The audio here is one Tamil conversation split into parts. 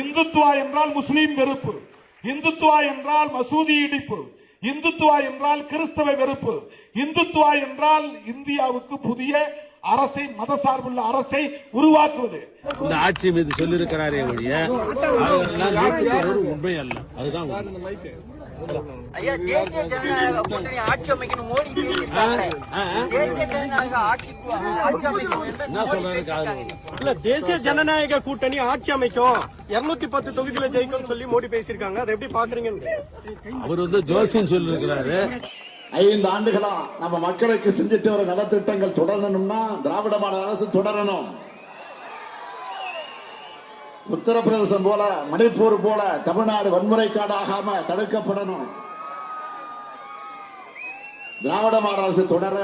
இந்துத்துவா என்றால் முஸ்லீம் வெறுப்பு. இந்துத்துவா என்றால் மசூதி இடிப்பு. இந்துத்துவா என்றால் கிறிஸ்தவ வெறுப்பு. இந்துத்துவா என்றால் இந்தியாவுக்கு புதிய அரசை மதசார்புள்ள அரசை உருவாக்குவது. இந்த ஆட்சி மீது சொல்லியிருக்கிறாரே ஒழிய உண்மை அல்ல. அதுதான் ஐயா தேசிய ஜனநாயக கூட்டணி ஆட்சி அமைக்கணும் மோடி பேசியிருக்காங்க. தேசிய ஜனநாயக ஆட்சி ஆட்சி அமைக்கணும் இல்ல தேசிய ஜனநாயக கூட்டணி ஆட்சி அமைக்கும். 210 பத்து தொகுதியில ஜெயிக்கும் சொல்லி மோடி பேசியிருக்காங்க. அதை எப்படி பாக்குறீங்க அவர் வந்து ஜோசியம் சொல்லியிருக்கிறாரு. ஐந்து ஆண்டுகளா நம்ம மக்களுக்கு செஞ்சுட்டு வர நலத்திட்டங்கள் தொடரணும்னா திராவிட மாடல் அரசு தொடரணும். உத்தரப்பிரதேசம் போல மணிப்பூர் போல தமிழ்நாடு வன்முறை காடாகாம தடுக்கப்படணும். திராவிட மாடல் அரசு தொடர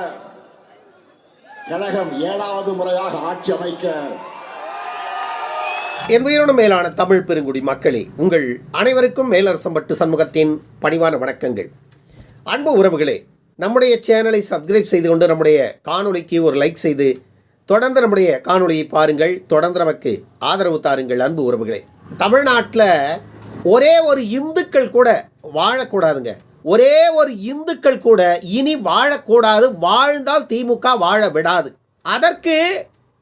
கழகம் ஏழாவது முறையாக ஆட்சி அமைக்க. என் உயிரோடு மேலான தமிழ் பெருங்குடி மக்களே உங்கள் அனைவருக்கும் மேலரசம்பட்டு சண்முகத்தின் பணிவான வணக்கங்கள். அன்பு உறவுகளே நம்முடைய சேனலை சப்ஸ்கிரைப் செய்து கொண்டு நம்முடைய காணொலிக்கு ஒரு லைக் செய்து தொடர்ந்து நம்முடைய காணொளியை பாருங்கள். தொடர்ந்து நமக்கு ஆதரவு தாருங்கள் அன்பு உறவுகளே. தமிழ்நாட்டில் ஒரே ஒரு இந்துக்கள் கூட வாழக்கூடாதுங்க. ஒரே ஒரு இந்துக்கள் கூட இனி வாழக்கூடாது. வாழ்ந்தால் திமுக வாழ விடாது. அதற்கு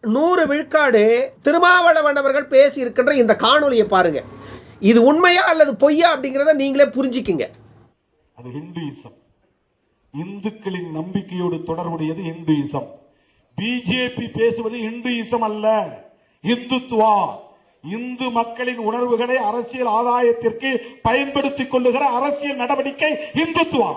நூறு விழுக்காடு திருமாவளவன் அவர்கள் பேசி இருக்கின்ற இந்த காணொலியை பாருங்க. இது உண்மையா அல்லது பொய்யா அப்படிங்கிறத நீங்களே புரிஞ்சுக்குங்க. அது ஹிந்துயிசம். இந்துக்களின் நம்பிக்கையோடு தொடர்புடையது இந்துயிசம் பிஜேபி பேசுவது இந்துயிசம் அல்ல. இந்துத்துவா. இந்து மக்களின் உணர்வுகளை அரசியல் ஆதாயத்திற்கு பயன்படுத்திக் கொள்ளுகிற அரசியல் நடவடிக்கை இந்துத்துவா.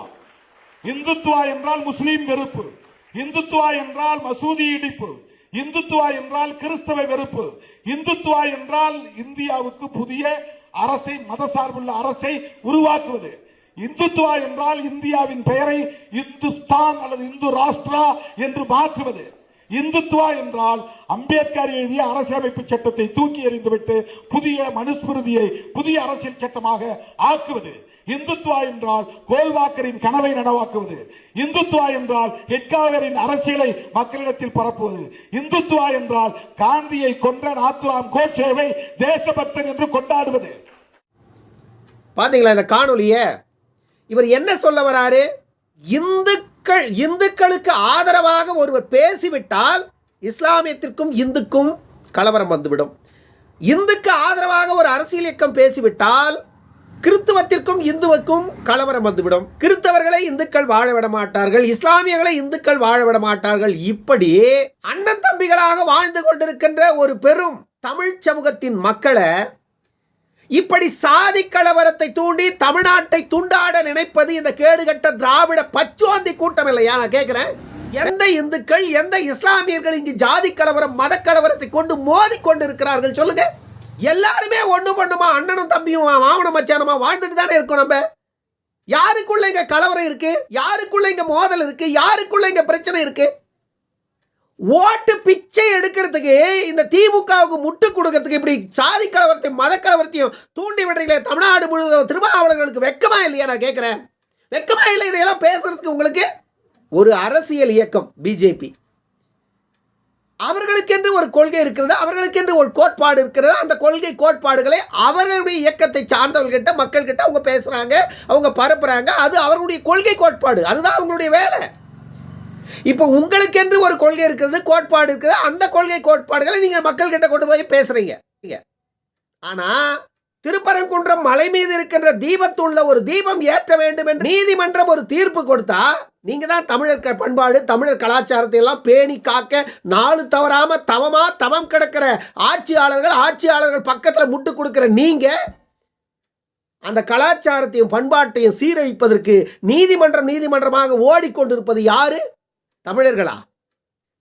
இந்துத்துவா என்றால் முஸ்லீம் வெறுப்பு. இந்துத்துவா என்றால் மசூதி இடிப்பு. இந்துத்துவா என்றால் கிறிஸ்தவ வெறுப்பு. இந்துத்துவா என்றால் இந்தியாவுக்கு புதிய அரசை மதசார்புள்ள அரசை உருவாக்குவது. இந்துத்துவா என்றால் இந்தியாவின் பெயரை இந்துஸ்தான் அல்லது இந்து ராஷ்டிரா என்று மாற்றுவது. இந்துத்துவா என்றால் அம்பேத்கர் எழுதிய அரசியலமைப்பு சட்டத்தை தூக்கி எறிந்துவிட்டு புதிய மனுஸ்மிருதியை புதிய அரசியல் சட்டமாக ஆக்குவது. இந்துத்துவா என்றால் கோல்வாக்கரின் கனவை நனவாக்குவது. இந்துத்துவா என்றால் ஹெட்காவரின் அரசியலை மக்களிடத்தில் பரப்புவது. இந்துத்துவா என்றால் காந்தியை கொன்ற நாத்துராம் கோட்சேவை தேசபக்தன் என்று கொண்டாடுவது. பாத்தீங்களா இந்த காணொலிய இவர் என்ன சொல்ல வராரு? இந்துக்கள் இந்துக்களுக்கு ஆதரவாக ஒருவர் பேசிவிட்டால் இஸ்லாமியத்திற்கும் இந்துக்கும் கலவரம் வந்துவிடும். இந்துக்கு ஆதரவாக ஒரு அரசியல் இயக்கம் பேசிவிட்டால் கிறிஸ்துவத்திற்கும் இந்துவுக்கும் கலவரம் வந்துவிடும். கிறித்தவர்களை இந்துக்கள் வாழ விட மாட்டார்கள் இஸ்லாமியர்களை இந்துக்கள் வாழ விட மாட்டார்கள் இப்படி அண்ணன் தம்பிகளாக வாழ்ந்து கொண்டிருக்கின்ற ஒரு பெரும் தமிழ் சமூகத்தின் மக்களை இப்படி சாதி கலவரத்தை தூண்டி தமிழ்நாட்டை துண்டாட நினைப்பது இந்த கேடுகட்ட திராவிட பச்சோந்தி கூட்டம் இல்லையா? நான் கேட்கிறேன். எந்த இந்துக்கள் எந்த இஸ்லாமியர்கள் இங்கு ஜாதி கலவரம் மத கலவரத்தை கொண்டு மோதி கொண்டு இருக்கிறார்கள் சொல்லுங்க. எல்லாருமே ஒண்ணு பண்ணுமா? அண்ணனும் தம்பியும் மாமனும் மச்சானுமா வாழ்ந்துட்டு தானே இருக்கோம் நம்ம. யாருக்குள்ள இங்க கலவரம் இருக்கு? யாருக்குள்ள இங்க மோதல் இருக்கு? யாருக்குள்ள இங்க பிரச்சனை இருக்கு? ஓட்டு பிச்சை எடுக்கிறதுக்கு இந்த திமுகவுக்கு முட்டு கொடுக்கறதுக்கு இப்படி சாதி கலவரத்தையும் மத கலவரத்தையும் தூண்டி விடுறீங்களே தமிழ்நாடு முழுவதும் திருமாவளவர்களுக்கு வெக்கமா இல்லையா நான் கேட்குறேன் வெக்கமா இல்லை இதையெல்லாம் பேசுறதுக்கு உங்களுக்கு? ஒரு அரசியல் இயக்கம் பிஜேபி. அவர்களுக்கென்று ஒரு கொள்கை இருக்கிறது அவர்களுக்கென்று ஒரு கோட்பாடு இருக்கிறது. அந்த கொள்கை கோட்பாடுகளை அவர்களுடைய இயக்கத்தை சார்ந்தவர்கிட்ட மக்கள்கிட்ட அவங்க பேசுகிறாங்க அவங்க பரப்புகிறாங்க அது அவர்களுடைய கொள்கை கோட்பாடு. அதுதான் அவங்களுடைய வேலை. இப்போ உங்களுக்கென்று ஒரு கொள்கை இருக்கிறது கோட்பாடு இருக்குது. அந்த கொள்கை கோட்பாடுகளை நீங்கள் மக்கள்கிட்ட கொண்டு போய் பேசுகிறீங்க ஆனால் திருப்பரங்குன்றம் மலை மீது இருக்கின்ற தீபத்துள்ள ஒரு தீபம் ஏற்ற வேண்டும் என்று நீதிமன்றம் ஒரு தீர்ப்பு கொடுத்தா நீங்க தான் தமிழர் க- பண்பாடு தமிழர் கலாச்சாரத்தை எல்லாம் பேணி காக்க நாலு தவறாம தவமா தவம் கிடக்கிற ஆட்சியாளர்கள் ஆட்சியாளர்கள் பக்கத்தில் முட்டு கொடுக்கிற நீங்க அந்த கலாச்சாரத்தையும் பண்பாட்டையும் சீரழிப்பதற்கு நீதிமன்றம் நீதிமன்றமாக ஓடிக்கொண்டிருப்பது யாரு? தமிழர்களா?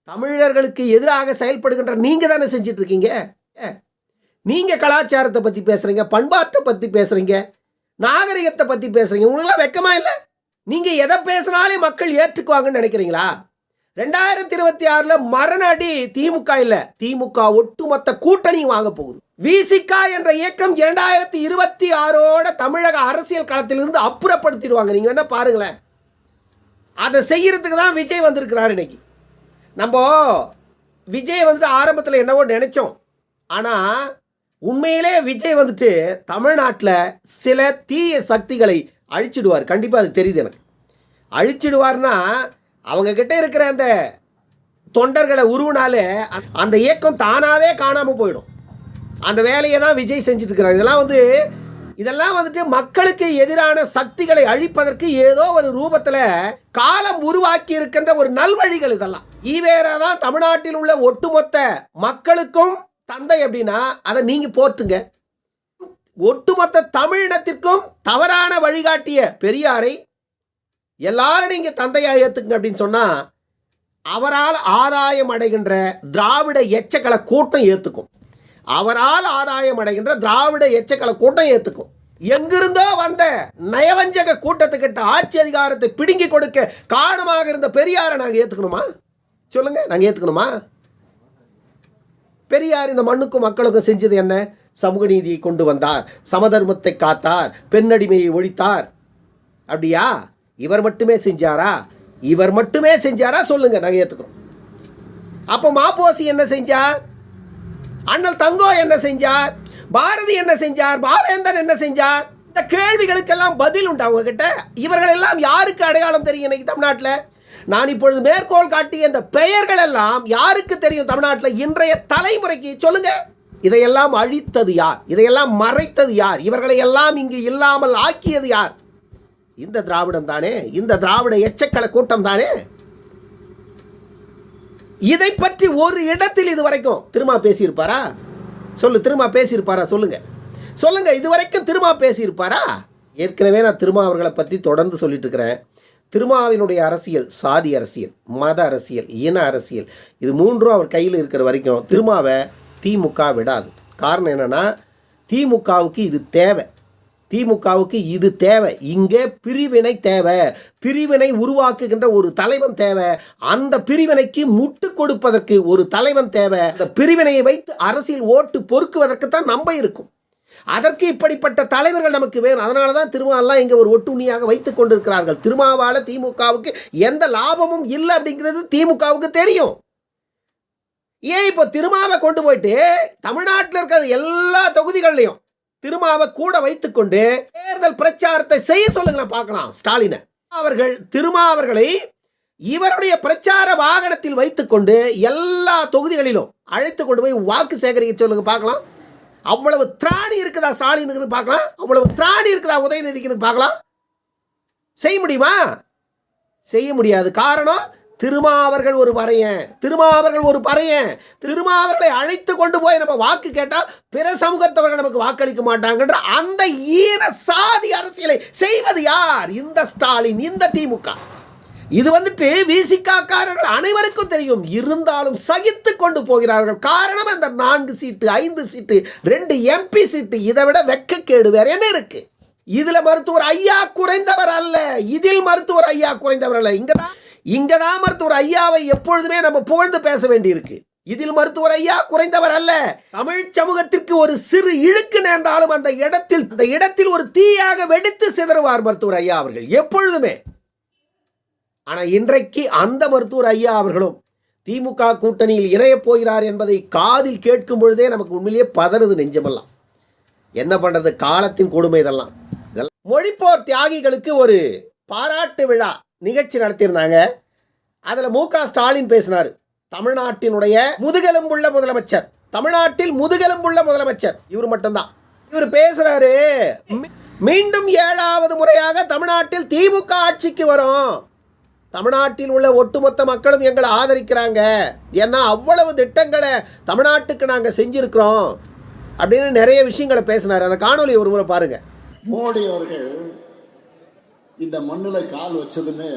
தமிழர்களுக்கு எதிராக செயல்படுகின்ற நீங்க தானே செஞ்சிட்டு இருக்கீங்க ஏ, நீங்க கலாச்சாரத்தை பத்தி பேசுறீங்க பண்பாட்டை பத்தி பேசுறீங்க நாகரிகத்தை பத்தி பேசுறீங்க. உங்களுக்குலாம் வெக்கமா இல்லை? நீங்க எதை பேசுனாலே மக்கள் ஏற்றுக்குவாங்கன்னு நினைக்கிறீங்களா? ரெண்டாயிரத்தி இருபத்தி ஆறுல மரண அடி திமுக இல்ல. திமுக ஒட்டுமொத்த கூட்டணி வாங்க போகுது. விசிகா என்ற இயக்கம் இரண்டாயிரத்தி இருபத்தி ஆறோட தமிழக அரசியல் களத்திலிருந்து அப்புறப்படுத்திடுவாங்க. நீங்க என்ன பாருங்களேன். அதை செய்யறதுக்கு தான் விஜய் வந்திருக்கிறார் இன்னைக்கு. நம்ம விஜய் வந்துட்டு ஆரம்பத்தில் என்னவோ நினைச்சோம். ஆனால் உண்மையிலே விஜய் வந்துட்டு தமிழ்நாட்டில் சில தீய சக்திகளை அழிச்சிடுவார். கண்டிப்பாக அது தெரியுது எனக்கு. அழிச்சிடுவார்னா அவங்க கிட்ட இருக்கிற அந்த தொண்டர்களை உருவினாலே அந்த இயக்கம் தானாகவே காணாமல் போயிடும். அந்த வேலையை தான் விஜய் செஞ்சுட்டு இருக்கிறார். இதெல்லாம் வந்து இதெல்லாம் வந்துட்டு மக்களுக்கு எதிரான சக்திகளை அழிப்பதற்கு ஏதோ ஒரு ரூபத்தில் காலம் உருவாக்கி இருக்கின்ற ஒரு நல்வழிகள் இதெல்லாம். ஈவேரா தான் தமிழ்நாட்டில் உள்ள ஒட்டுமொத்த மக்களுக்கும் தந்தை அப்படின்னா அதை நீங்கள் போர்த்துங்க ஒட்டுமொத்த தமிழினத்திற்கும் தவறான வழிகாட்டிய பெரியாரை எல்லாரும் நீங்கள் தந்தையாக ஏற்றுக்குங்க அப்படின்னு சொன்னால் அவரால் ஆதாயம் அடைகின்ற திராவிட எச்சக்கல கூட்டம் ஏற்றுக்கும் அவரால் ஆதாயம் அடைகின்ற திராவிட எச்சக்கலை கூட்டம் ஏற்றுக்கும் எங்கிருந்தோ வந்த நயவஞ்சக கூட்டத்துக்கிட்ட ஆட்சி அதிகாரத்தை பிடுங்கி கொடுக்க காரணமாக இருந்த பெரியாரை நாங்கள் ஏற்றுக்கணுமா சொல்லுங்க நாங்கள் ஏற்றுக்கணுமா பெரியார் இந்த மண்ணுக்கும் மக்களுக்கும் செஞ்சது என்ன? சமூக நீதியை கொண்டு வந்தார் சமதர்மத்தை காத்தார் பெண்ணடிமையை ஒழித்தார். அப்படியா? இவர் மட்டுமே செஞ்சாரா? இவர் மட்டுமே செஞ்சாரா? சொல்லுங்க நாங்கள் ஏற்றுக்கிறோம் அப்போ மாப்போசி என்ன செஞ்சார் அண்ணல் தங்கோ என்ன செஞ்சார்? பாரதி என்ன செஞ்சார்? பாவேந்தன் என்ன செஞ்சார்? இந்த கேள்விகளுக்கெல்லாம் பதில் உண்டு அவங்க கிட்ட இவர்கள் எல்லாம் யாருக்கு அடையாளம் தெரியும் இன்னைக்கு தமிழ்நாட்டில்? நான் இப்பொழுது மேற்கோள் காட்டிய இந்த பெயர்கள் எல்லாம் யாருக்கு தெரியும் தமிழ்நாட்டில்? இன்றைய தலைமுறைக்கு சொல்லுங்க. இதையெல்லாம் அழித்தது யார்? இதையெல்லாம் மறைத்தது யார்? இவர்களை எல்லாம் இங்கு இல்லாமல் ஆக்கியது யார்? இந்த திராவிடம் தானே இந்த திராவிட எச்சக்கல கூட்டம் தானே? இதை பற்றி ஒரு இடத்தில் இது வரைக்கும் திருமா பேசியிருப்பாரா? சொல்லு திருமா பேசியிருப்பாரா? சொல்லுங்க. சொல்லுங்க இது வரைக்கும் திருமா பேசியிருப்பாரா? ஏற்கனவே நான் திருமா அவர்களை பற்றி தொடர்ந்து சொல்லிட்டு இருக்கிறேன் திருமாவினுடைய அரசியல் சாதி அரசியல் மத அரசியல் இன அரசியல் இது மூன்றும் அவர் கையில் இருக்கிற வரைக்கும் திருமாவை திமுக விடாது. காரணம் என்னன்னா திமுகவுக்கு இது தேவை. திமுகவுக்கு இது தேவை. இங்கே பிரிவினை தேவை. பிரிவினை உருவாக்குகின்ற ஒரு தலைவன் தேவை. அந்த பிரிவினைக்கு முட்டு கொடுப்பதற்கு ஒரு தலைவன் தேவை. அந்த பிரிவினையை வைத்து அரசியல் ஓட்டு பொறுக்குவதற்கு தான் நம்ப இருக்கும். அதற்கு இப்படிப்பட்ட தலைவர்கள் நமக்கு வேணும். அதனால தான் திருமாவெல்லாம் இங்கே ஒரு ஒட்டுண்ணியாக வைத்துக் கொண்டிருக்கிறார்கள். திருமாவால் திமுகவுக்கு எந்த லாபமும் இல்லை அப்படிங்கிறது திமுகவுக்கு தெரியும். ஏன் இப்போ திருமாவை கொண்டு போயிட்டு தமிழ்நாட்டில் இருக்கிற எல்லா தொகுதிகள்லையும் திருமாவை கூட வைத்துக்கொண்டு தேர்தல் பிரச்சாரத்தை செய்ய சொல்லுங்களேன் பார்க்கலாம். ஸ்டாலினை. அவர்கள் திருமா அவர்களை இவருடைய பிரச்சார வாகனத்தில் வைத்துக்கொண்டு எல்லா தொகுதிகளிலும் அழைத்து கொண்டு போய் வாக்கு சேகரிக்க சொல்லுங்க பார்க்கலாம். அவ்வளவு திராணி இருக்குதா ஸ்டாலினுக்கு பார்க்கலாம். அவ்வளவு திராணி இருக்குதா உதயநிதிக்கு பார்க்கலாம். செய்ய முடியுமா? செய்ய முடியாது. காரணம் திருமாவர்கள் ஒரு பறையன். திருமாவர்கள் ஒரு பறையன். திருமாவர்களை அழைத்து கொண்டு போய் நம்ம வாக்கு கேட்டால் பிற சமூகத்தவர்கள் நமக்கு வாக்களிக்க மாட்டாங்கன்ற அந்த ஈன சாதி அரசியலை செய்வது யார்? இந்த ஸ்டாலின் இந்த திமுக. இது வந்துட்டு விசிகாக்காரர்கள் அனைவருக்கும் தெரியும். இருந்தாலும் சகித்து கொண்டு போகிறார்கள். காரணம் அந்த நான்கு சீட்டு ஐந்து சீட்டு ரெண்டு எம்பி சீட்டு. இதை விட வெக்கக்கேடு வேற என்ன இருக்கு? இதுல மருத்துவர் ஐயா குறைந்தவர் அல்ல. இதில் மருத்துவர் ஐயா குறைந்தவர் அல்ல. இங்கதான் இங்கதான் மருத்துவர் ஐயாவை எப்பொழுதுமே நம்ம புகழ்ந்து பேச வேண்டியிருக்கு. இதில் மருத்துவர் ஐயா குறைந்தவர் அல்ல. தமிழ் சமூகத்திற்கு ஒரு சிறு இழுக்கு நேர்ந்தாலும் அந்த இடத்தில் அந்த இடத்தில் ஒரு தீயாக வெடித்து சிதறுவார் மருத்துவர் ஐயா அவர்கள் எப்பொழுதுமே. ஆனா இன்றைக்கு அந்த மருத்துவர் ஐயா அவர்களும் திமுக கூட்டணியில் இணையப் போகிறார் என்பதை காதில் கேட்கும் பொழுதே நமக்கு உண்மையிலேயே பதறுது நெஞ்சமெல்லாம். என்ன பண்றது? காலத்தின் கொடுமை இதெல்லாம். இதெல்லாம். மொழிப்போர் தியாகிகளுக்கு ஒரு பாராட்டு விழா. நிகழ்ச்சி நடத்தியிருந்தாங்க. அதில் மு க ஸ்டாலின் பேசினார். தமிழ்நாட்டினுடைய முதுகெலும்புள்ள முதலமைச்சர். தமிழ்நாட்டில் முதுகெலும்புள்ள முதலமைச்சர். இவர் மட்டும்தான். இவர் பேசுறாரு. மீண்டும் ஏழாவது முறையாக தமிழ்நாட்டில் திமுக ஆட்சிக்கு வரும். தமிழ்நாட்டில் உள்ள ஒட்டுமொத்த மக்களும் எங்களை ஆதரிக்கிறாங்க. ஏன்னா அவ்வளவு திட்டங்களை தமிழ்நாட்டுக்கு நாங்கள் செஞ்சிருக்கிறோம். அப்படின்னு நிறைய விஷயங்களை பேசினார். அந்த காணொலி ஒரு முறை பாருங்க. மோடி அவர்கள் இந்த மண்ணுல கால் வச்சதுமே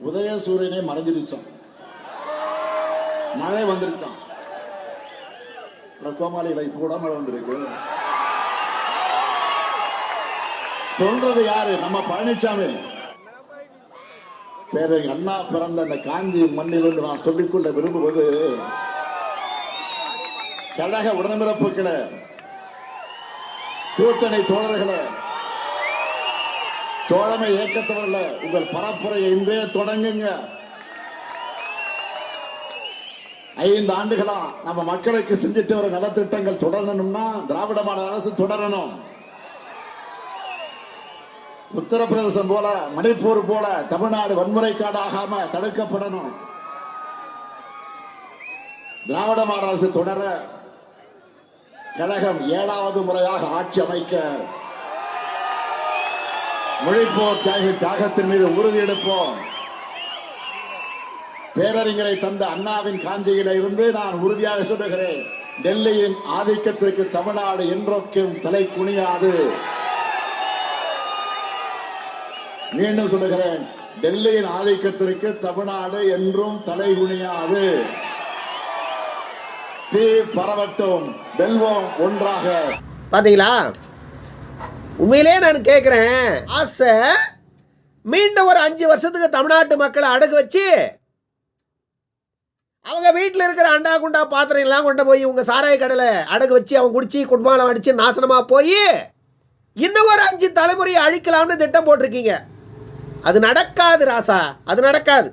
உதயசூரியனே மறைஞ்சிருச்சான் மழை வந்துருச்சான் கோமாளிகளை இப்ப கூட மழை வந்திருக்கு. சொல்றது யாரு? நம்ம பழனிசாமி பேரு அண்ணா பிறந்த அந்த காஞ்சி மண்ணிலிருந்து நான் சொல்லிக்கொள்ள விரும்புவது கழக உடன்பிறப்புகளை கூட்டணி தோழர்களை தோழமை இயக்கத்தவர்கள உங்கள் பரப்புரையை இன்றே தொடங்குங்க. ஐந்து ஆண்டுகளா நம்ம மக்களுக்கு செஞ்சுட்டு வர நலத்திட்டங்கள் தொடரணும்னா திராவிட மாடல் அரசு தொடரணும். உத்தரப்பிரதேசம் போல மணிப்பூர் போல தமிழ்நாடு வன்முறை காடாகாம தடுக்கப்படணும். திராவிட மாடல் அரசு தொடர கழகம் ஏழாவது முறையாக ஆட்சி அமைக்க மொழிப்போர் தியாக தியாகத்தின் மீது உறுதி எடுப்போம். பேரறிஞரை தந்த அண்ணாவின் காஞ்சியில இருந்து நான் உறுதியாக சொல்லுகிறேன். டெல்லியின் ஆதிக்கத்திற்கு தமிழ்நாடு என்றொக்கும் தலை குனியாது. மீண்டும் சொல்லுகிறேன் டெல்லியின் ஆதிக்கத்திற்கு தமிழ்நாடு என்றும் தலை குனியாது. தீ பரவட்டும். வெல்வோம் ஒன்றாக. பாத்தீங்களா? உண்மையிலே நான் கேட்குறேன் ஆசை மீண்டும் ஒரு அஞ்சு வருஷத்துக்கு தமிழ்நாட்டு மக்களை அடகு வச்சு அவங்க வீட்டில் இருக்கிற அண்டா குண்டா பாத்திரம் எல்லாம் கொண்டு போய் உங்கள் சாராய கடலை அடகு வச்சு அவன் குடிச்சு குடும்பம் அடித்து நாசனமாக போய் இன்னும் ஒரு அஞ்சு தலைமுறையை அழிக்கலாம்னு திட்டம் போட்டிருக்கீங்க. அது நடக்காது ராசா அது நடக்காது.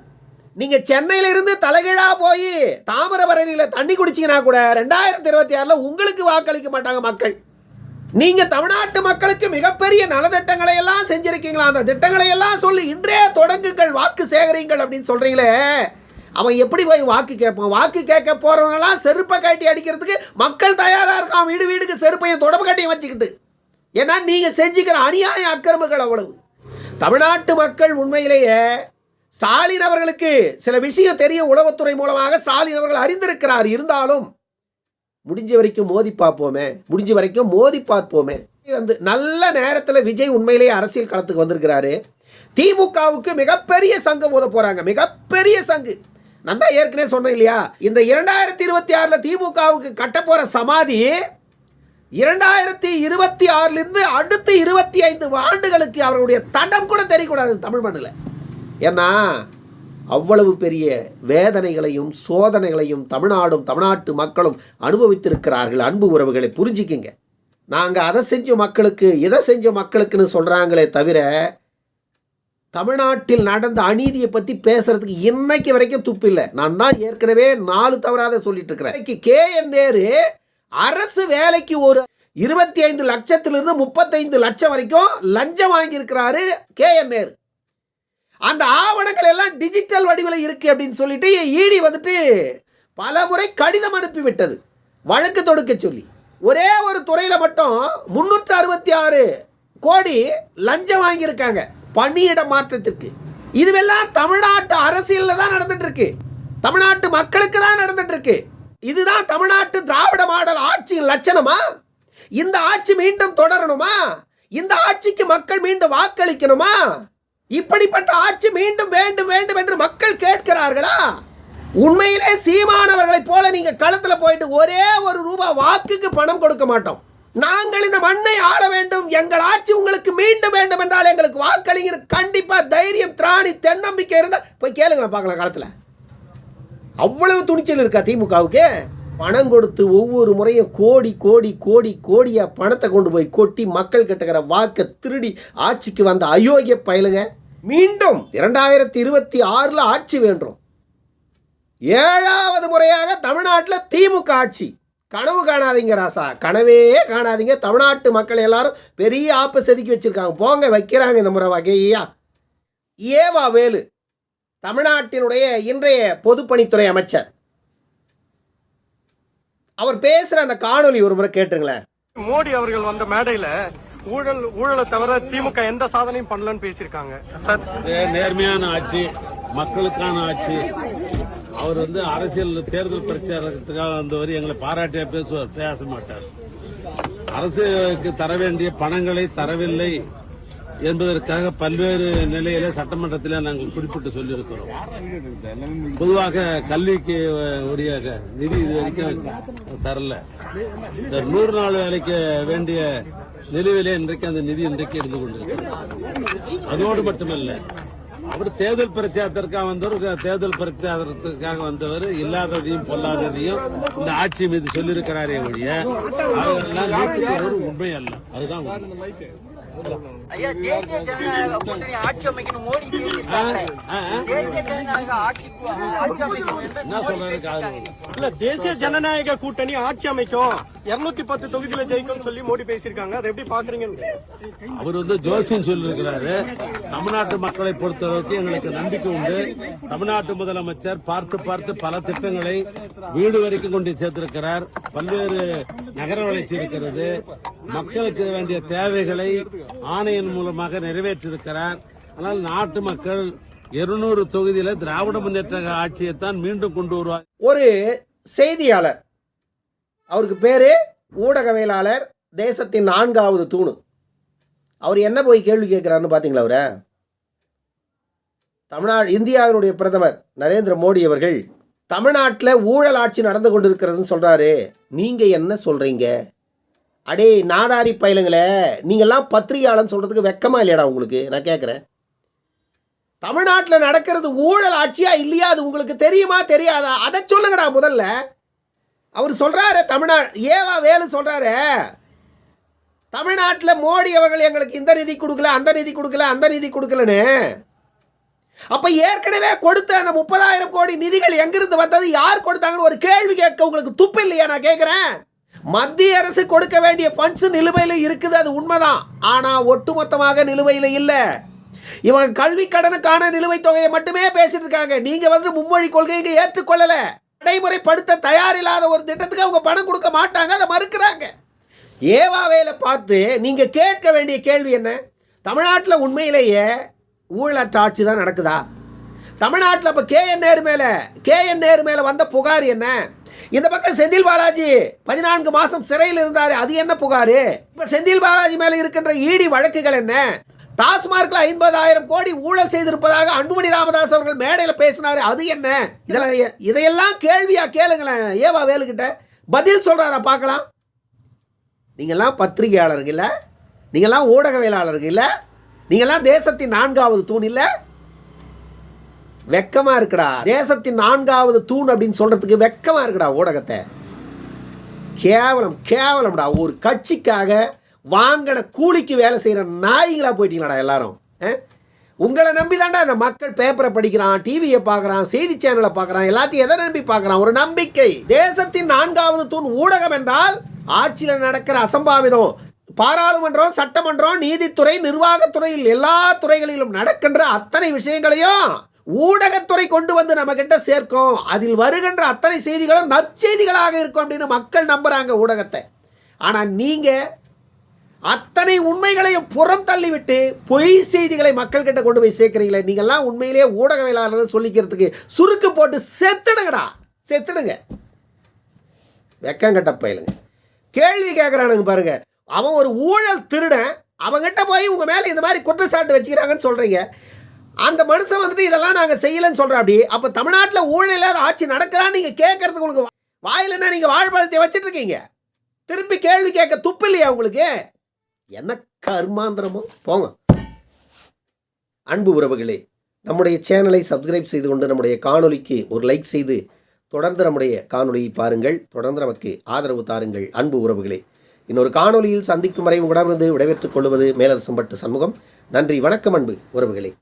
நீங்கள் சென்னையிலிருந்து இருந்து போய் தாமிரபரணியில் தண்ணி குடிச்சிங்கன்னா கூட ரெண்டாயிரத்தி இருபத்தி ஆறில் உங்களுக்கு வாக்களிக்க மாட்டாங்க மக்கள். நீங்க தமிழ்நாட்டு மக்களுக்கு மிகப்பெரிய நலத்திட்டங்களை எல்லாம் செஞ்சிருக்கீங்களா? அந்த திட்டங்களை எல்லாம் சொல்லி இன்றே தொடங்குங்கள் வாக்கு சேகரிங்கள் அப்படின்னு சொல்றீங்களே. அவன் எப்படி போய் வாக்கு கேட்பான்? வாக்கு கேட்க போறவனெல்லாம் செருப்பை காட்டி அடிக்கிறதுக்கு மக்கள் தயாரா இருக்கான். வீடு வீடுக்கு செருப்பையும் தொடப்பு கட்டியும் வச்சுக்கிட்டு. ஏன்னா நீங்க செஞ்சுக்கிற அநியாய அக்கிரமங்கள் அவ்வளவு. தமிழ்நாட்டு மக்கள் உண்மையிலேயே ஸ்டாலின் அவர்களுக்கு சில விஷயம் தெரியும் உளவுத்துறை மூலமாக ஸ்டாலின் அவர்கள் அறிந்திருக்கிறார். இருந்தாலும் முடிஞ்ச வரைக்கும் மோதி பார்ப்போமே. முடிஞ்ச வரைக்கும் மோதி பார்ப்போமே. வந்து நல்ல நேரத்தில் விஜய் உண்மையிலேயே அரசியல் களத்துக்கு வந்திருக்கிறாரு. திமுகவுக்கு மிகப்பெரிய சங்கு மோத போறாங்க. மிகப்பெரிய சங்கு. நான் தான் ஏற்கனவே சொன்னேன் இல்லையா? இந்த இரண்டாயிரத்தி இருபத்தி ஆறில் திமுகவுக்கு கட்ட போற சமாதி இரண்டாயிரத்தி இருபத்தி ஆறிலிருந்து அடுத்து இருபத்தி ஐந்து ஆண்டுகளுக்கு அவருடைய தடம் கூட தெரியக்கூடாது தமிழ் மண்ணில். ஏன்னா அவ்வளவு பெரிய வேதனைகளையும் சோதனைகளையும் தமிழ்நாடும் தமிழ்நாட்டு மக்களும் அனுபவித்திருக்கிறார்கள். அன்பு உறவுகளை புரிஞ்சிக்கிங்க. நாங்கள் அதை செஞ்ச மக்களுக்கு இதை செஞ்ச மக்களுக்குன்னு சொல்கிறாங்களே தவிர தமிழ்நாட்டில் நடந்த அநீதியை பற்றி பேசுறதுக்கு இன்னைக்கு வரைக்கும் துப்பில்லை நான் தான் ஏற்கனவே நாலு தவறாத சொல்லிட்டு இருக்கிறேன் கே என் நேரு அரசு வேலைக்கு ஒரு இருபத்தி ஐந்து லட்சத்திலிருந்து முப்பத்தைந்து லட்சம் வரைக்கும் லஞ்சம் வாங்கியிருக்கிறாரு கே என் நேரு. அந்த ஆவணங்கள் எல்லாம் டிஜிட்டல் வடிவில் இருக்கு அப்படின்னு சொல்லிட்டு ஈடி வந்துட்டு பல முறை கடிதம் அனுப்பிவிட்டது. வழக்கு தொடுக்க சொல்லி. ஒரே ஒரு துறையில் மட்டும் முந்நூற்றி அறுபத்தி ஆறு கோடி லஞ்சம் வாங்கியிருக்காங்க பணியிட மாற்றத்திற்கு. இதுவெல்லாம் தமிழ்நாட்டு அரசியலில் தான் நடந்துட்டு இருக்கு தமிழ்நாட்டு மக்களுக்கு தான் நடந்துட்டு இருக்கு இதுதான் தமிழ்நாட்டு திராவிட மாடல் ஆட்சியின் லட்சணமா? இந்த ஆட்சி மீண்டும் தொடரணுமா? இந்த ஆட்சிக்கு மக்கள் மீண்டும் வாக்களிக்கணுமா? இப்படிப்பட்ட ஆட்சி மீண்டும் வேண்டும் வேண்டும் என்று மக்கள் கேட்கிறார்களா? உண்மையிலே சீமானவர்களைப் போல நீங்க களத்துல போயிட்டு ஒரே ஒரு ரூபாய் வாக்குக்கு பணம் கொடுக்க மாட்டோம். நாங்கள் இந்த மண்ணை ஆள வேண்டும். எங்கள் ஆட்சி உங்களுக்கு மீண்டும் வேண்டும் என்றால் எங்களுக்கு வாக்களிங்க. கண்டிப்பா தைரியம் திராணி தென்னம்பிக்கை இருந்தால் போய் கேளுங்க பார்க்கலாம் காலத்தில் அவ்வளவு துணிச்சல் இருக்கா திமுகவுக்கு? பணம் கொடுத்து ஒவ்வொரு முறையும் கோடி கோடி கோடி கோடியாக பணத்தை கொண்டு போய் கொட்டி மக்கள் கிட்டக்கிற வாக்கை திருடி ஆட்சிக்கு வந்த அயோக்கிய பயலுங்க. மீண்டும் இரண்டாயிரத்தி இருபத்தி ஆறில் ஆட்சி வேண்டும். ஏழாவது முறையாக தமிழ்நாட்டில் திமுக ஆட்சி. கனவு காணாதீங்க ராசா. கனவே காணாதீங்க. தமிழ்நாட்டு மக்கள் எல்லாரும் பெரிய ஆப்பை செதுக்கி வச்சிருக்காங்க. போங்க வைக்கிறாங்க இந்த முறை வகையா. ஏவா வேலு தமிழ்நாட்டினுடைய இன்றைய பொதுப்பணித்துறை அமைச்சர். அவர் பேசுற அந்த காணொளி ஒரு முறை கேட்டுங்களேன் மோடி அவர்கள் வந்த மேடையில் ஊழல் ஊழலை தவிர திமுக எந்த சாதனையும் பண்ணலன்னு பேசியிருக்காங்க. சார். நேர்மையான ஆட்சி மக்களுக்கான ஆட்சி. அவர் வந்து அரசியல் தேர்தல் பிரச்சாரத்துக்காக வந்தவர் எங்களை பாராட்டிய பேசுவார் பேச மாட்டார். அரசுக்கு தர வேண்டிய பணங்களை தரவில்லை என்பதற்காக பல்வேறு நிலையில சட்டமன்றத்தில் நாங்கள் குறிப்பிட்டு சொல்லியிருக்கிறோம். பொதுவாக கல்விக்கு உரிய நிதி இது வரைக்கும் தரல. இந்த நூறு நாள் வேலைக்கு வேண்டிய நிலுவிலே இன்றைக்கு அந்த நிதி இன்றைக்கு இருந்து கொண்டிருக்கிறது. அதோடு மட்டுமல்ல அவர் தேர்தல் பிரச்சாரத்திற்காக வந்தவர் தேர்தல் பிரச்சாரத்துக்காக வந்தவர் இல்லாததையும் பொல்லாததையும் இந்த ஆட்சி மீது சொல்லியிருக்கிறாரே ஒழிய அவரெல்லாம் ஒரு உண்மை அல்ல. அதுதான் ஐயா தேசிய ஜனநாயக கூட்டணி ஆட்சி அமைக்கணும் மோடி பேசியிருக்காங்க. தேசிய ஜனநாயக ஆட்சி ஆட்சி அமைக்கணும் இல்ல தேசிய ஜனநாயக கூட்டணி ஆட்சி அமைக்கும். 210 பத்து தொகுதியில ஜெயிக்கும் சொல்லி மோடி பேசியிருக்காங்க. அதை எப்படி பாக்குறீங்க அவர் வந்து ஜோசியம் சொல்லியிருக்கிறாரு. தமிழ்நாட்டு மக்களை பொறுத்தளவுக்கு எங்களுக்கு நம்பிக்கை உண்டு. தமிழ்நாட்டு முதலமைச்சர் பார்த்து பார்த்து பல திட்டங்களை வீடு வரைக்கும் கொண்டு சேர்த்திருக்கிறார். பல்வேறு நகர வளர்ச்சி இருக்கிறது மக்களுக்கு வேண்டிய தேவைகளை ஆணையின் மூலமாக நிறைவேற்றிருக்கிறார். ஆனால் நாட்டு மக்கள் இருநூறு தொகுதியில திராவிட முன்னேற்ற ஆட்சியைத்தான் மீண்டும் கொண்டு வருவார். ஒரு செய்தியாளர். அவருக்கு பேரு ஊடகவியலாளர் தேசத்தின் நான்காவது தூணு. அவர் என்ன போய் கேள்வி கேட்கிறாருன்னு பார்த்தீங்களா அவரை? தமிழ்நாடு இந்தியாவினுடைய பிரதமர் நரேந்திர மோடி அவர்கள் தமிழ்நாட்டில் ஊழல் ஆட்சி நடந்து கொண்டிருக்கிறதுன்னு சொல்கிறாரு நீங்க என்ன சொல்றீங்க? அடே நாதாரி பயலுங்களே நீங்கள்லாம் பத்திரிகையாளன் சொல்கிறதுக்கு வெக்கமா இல்லையாடா உங்களுக்கு? நான் கேட்குறேன் தமிழ்நாட்டில் நடக்கிறது ஊழல் ஆட்சியா இல்லையா? அது உங்களுக்கு தெரியுமா தெரியாதா? அதை சொல்லுங்கடா முதல்ல. அவர் சொல்கிறாரு தமிழ்நாடு ஏவா வேலு சொல்கிறாரு தமிழ்நாட்டில் மோடி அவர்கள் எங்களுக்கு இந்த நிதி கொடுக்கல அந்த நிதி கொடுக்கல அந்த நிதி கொடுக்கலன்னு. அப்போ ஏற்கனவே கொடுத்த அந்த முப்பதாயிரம் கோடி நிதிகள் எங்கிருந்து வந்தது? யார் கொடுத்தாங்கன்னு ஒரு கேள்வி கேட்க உங்களுக்கு துப்பு இல்லையா? நான் கேட்குறேன் மத்திய அரசு கொடுக்க வேண்டிய ஃபண்ட்ஸ் நிலுவையில் இருக்குது அது உண்மைதான். ஆனால் ஒட்டுமொத்தமாக நிலுவையில் இல்லை. இவங்க கல்வி கடனுக்கான நிலுவைத் தொகையை மட்டுமே பேசிட்டு இருக்காங்க. நீங்க வந்து மும்மொழி கொள்கையை ஏற்றுக்கொள்ளலை. நடைமுறைப்படுத்த தயாரில்லாத ஒரு திட்டத்துக்கு அவங்க பணம் கொடுக்க மாட்டாங்க அதை மறுக்கிறாங்க. ஏவாவேல பார்த்து நீங்க கேட்க வேண்டிய கேள்வி என்ன? தமிழ்நாட்டில் உண்மையிலேயே ஊழலற்ற ஆட்சி தான் நடக்குதா? தமிழ்நாட்டில் இப்போ கே என் நேர் மேலே கே என் நேர் மேலே வந்த புகார் என்ன? இந்த பக்கம் செந்தில் பாலாஜி பதினான்கு மாசம் சிறையில் இருந்தாரு. அது என்ன புகார்? இப்போ செந்தில் பாலாஜி மேலே இருக்கின்ற ஈடி வழக்குகள் என்ன? டாஸ்மார்க்ல ஐம்பதாயிரம் கோடி ஊழல் செய்திருப்பதாக அன்புமணி ராமதாஸ் அவர்கள் மேடையில் பேசினாரு. அது என்ன? இதெல்லாம் இதையெல்லாம் கேள்வியா கேளுங்களேன். ஏவா வேலுக்கிட்ட? பதில் சொல்றாரா பார்க்கலாம். நீங்கள்லாம் பத்திரிகையாளர்கள் இல்லை. நீங்கள்லாம் ஊடகவியலாளர்கள் இல்லை. நீங்கள்லாம் தேசத்தின் நான்காவது தூண் இல்லை. வெக்கமா இருக்குடா. தேசத்தின் நான்காவது தூண் அப்படின்னு சொல்றதுக்கு வெக்கமா இருக்குடா ஊடகத்தை. கேவலம் கேவலம்டா. ஒரு கட்சிக்காக வாங்கின கூலிக்கு வேலை செய்கிற நாய்களாக போயிட்டீங்களாடா எல்லாரும். உங்களை நம்பி தாண்டா இந்த மக்கள் பேப்பரை படிக்கிறான் டிவியை பார்க்குறான் செய்தி சேனலை பார்க்குறான் எல்லாத்தையும் எதை நம்பி பார்க்குறான்? ஒரு நம்பிக்கை. தேசத்தின் நான்காவது தூண் ஊடகம் என்றால் ஆட்சியில் நடக்கிற அசம்பாவிதம். பாராளுமன்றம் சட்டமன்றம் நீதித்துறை நிர்வாகத்துறையில் எல்லா துறைகளிலும் நடக்கின்ற அத்தனை விஷயங்களையும் ஊடகத்துறை கொண்டு வந்து நம்ம கிட்ட சேர்க்கும். அதில் வருகின்ற அத்தனை செய்திகளும் நற்செய்திகளாக இருக்கும் அப்படின்னு மக்கள் நம்புறாங்க ஊடகத்தை. ஆனால் நீங்க அத்தனை உண்மைகளையும் புறம் தள்ளிவிட்டு பொய் செய்திகளை மக்கள்கிட்ட கொண்டு போய் சேர்க்கிறீங்களே நீங்கள்லாம் உண்மையிலேயே ஊடகவியலாளர்கள் சொல்லிக்கிறதுக்கு சுருக்கு போட்டு செத்துடுங்கடா. செத்துடுங்க. வெக்கங்கட்ட பயிலுங்க. கேள்வி கேட்குறானுங்க பாருங்க. அவன் ஒரு ஊழல் திருடன் அவங்ககிட்ட போய் உங்கள் மேலே இந்த மாதிரி குற்றச்சாட்டு வச்சுக்கிறாங்கன்னு சொல்கிறீங்க அந்த மனுஷன் வந்துட்டு இதெல்லாம் நாங்கள் செய்யலைன்னு சொல்கிறோம் அப்படி. அப்போ தமிழ்நாட்டில் ஊழல் இல்லாத ஆட்சி நடக்குதான்னு நீங்கள் கேட்கறதுக்கு உங்களுக்கு வா- என்ன நீங்கள் வாழ்வாழத்தை வச்சிட்டு இருக்கீங்க திருப்பி கேள்வி கேட்க துப்பு இல்லையா உங்களுக்கு? என்ன கர்மாந்திரமோ? போங்க. அன்பு உறவுகளே நம்முடைய சேனலை சப்ஸ்கிரைப் செய்து கொண்டு நம்முடைய காணொலிக்கு ஒரு லைக் செய்து தொடர்ந்து நம்முடைய காணொலியை பாருங்கள். தொடர்ந்து நமக்கு ஆதரவு தாருங்கள். அன்பு உறவுகளே இன்னொரு காணொலியில் சந்திக்கும் வரை உடனிருந்து விடைபெற்றுக் கொள்வது மேலரசம்பட்டு சண்முகம். நன்றி வணக்கம் அன்பு உறவுகளே.